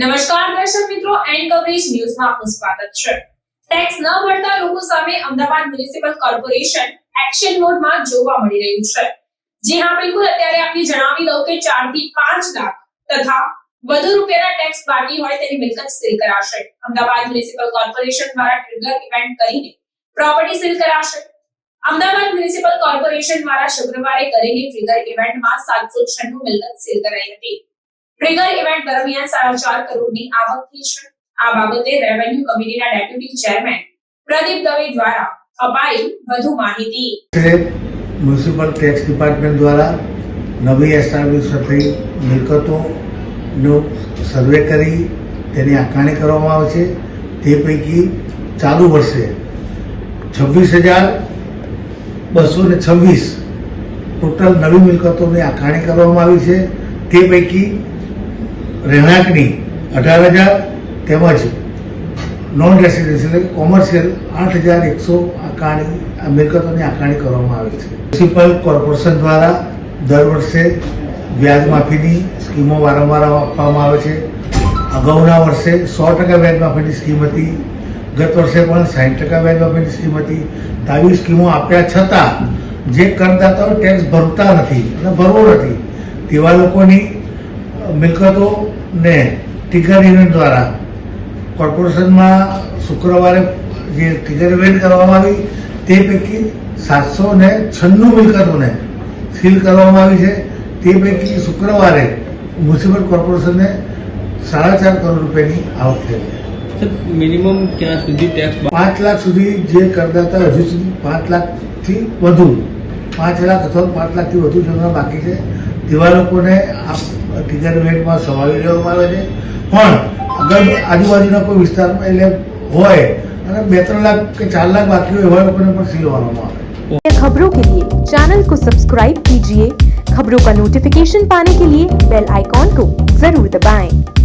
નમસ્કાર દર્શક મિત્રો એન્ડ કવરેજ ન્યૂઝમાં આપનું સ્વાગત છે. ટેક્સ ન ભરતા લોકો સામે અમદાવાદ મ્યુનિસિપલ કોર્પોરેશન એક્શન મોડમાં જોવા મળી રહ્યું છે. જી હા, બિલકુલ, અત્યારે આપને જણાવી દઉં કે 4 થી 5 લાખ તથા વધુ રૂપિયાના ટેક્સ બાકી હોય તેની મિલકત સીલ કરાશે. અમદાવાદ મ્યુનિસિપલ કોર્પોરેશન દ્વારા ટ્રિગર ઇવેન્ટ કરીને પ્રોપર્ટી સીલ કરાશે. અમદાવાદ મ્યુનિસિપલ કોર્પોરેશન દ્વારા શુક્રવારે કરેલી ટ્રિગર ઇવેન્ટમાં 796 મિલકત સીલ કરાઈ હતી. ટ્રિગર ઇવેન્ટ દરમિયાન સાડા ચાર કરોડની આવક થઈ છે. આ બાબતે રેવન્યુ કમિટીના ડેપ્યુટી ચેરમેન પ્રદીપ દવે દ્વારા અપાઈ વધુ માહિતી. મ્યુનિસિપલ ટેક્સ ડિપાર્ટમેન્ટ દ્વારા નવી એસ્ટાબ્લિશ મિલકતો મિલકતોનો સર્વે કરી તેની આકારણી કરવામાં આવે છે. તે પૈકી ચાલુ વર્ષે છવ્વીસ હજાર બસો ને છવ્વીસ ટોટલ નવી મિલકતોની આકારણી કરવામાં આવી છે. તે પૈકી રહેણાંકની અઢાર હજાર તેમજ નોન રેસિડેન્શિયલ કોમર્શિયલ આઠ હજાર એકસો આકારણી મિલકતોની આકારણી કરવામાં આવી છે. મ્યુનિસિપલ કોર્પોરેશન દ્વારા દર વર્ષે વ્યાજ માફીની સ્કીમો વારંવાર આપવામાં આવે છે. અગાઉના વર્ષે સો ટકા વ્યાજ માફીની સ્કીમ હતી. ગત વર્ષે પણ સાઠ ટકા વ્યાજ માફીની સ્કીમ હતી. આવી સ્કીમો આપ્યા છતાં જે કરદાતાઓ ટેક્સ ભરતા નથી અને ભરવો નથી, તેવા લોકોની મિલકતોને ટિગર ઇવેન્ટ દ્વારા કોર્પોરેશનમાં શુક્રવારે જે ઇવેન્ટ કરવામાં આવી તે પૈકી સાતસો ને છન્નું મિલકતોને સીલ કરવામાં આવી છે. તે પૈકી શુક્રવારે મ્યુનિસિપલ કોર્પોરેશનને સાડા ચાર કરોડ રૂપિયાની આવક થઈ છે. મિનિમમ ક્યાં સુધી ટેક્સ પાંચ લાખ સુધી જે કરદાતા હજુ સુધી પાંચ લાખથી વધુ પાંચ લાખ અથવા પાંચ લાખથી વધુ જમવા બાકી છે. તેવા લોકોને આ ટિગર ઇવેન્ટમાં સમાવી લેવામાં આવે છે પણ અગર આજુબાજુના કોઈ વિસ્તારમાં એટલે હોય અને બે ત્રણ લાખ કે ચાર લાખ બાકી હોય એવા લોકોને પણ સીલ મારવામાં આવે खबरों के लिए चैनल को सब्सक्राइब कीजिए खबरों का नोटिफिकेशन पाने के लिए बेल आइकॉन को जरूर दबाएं।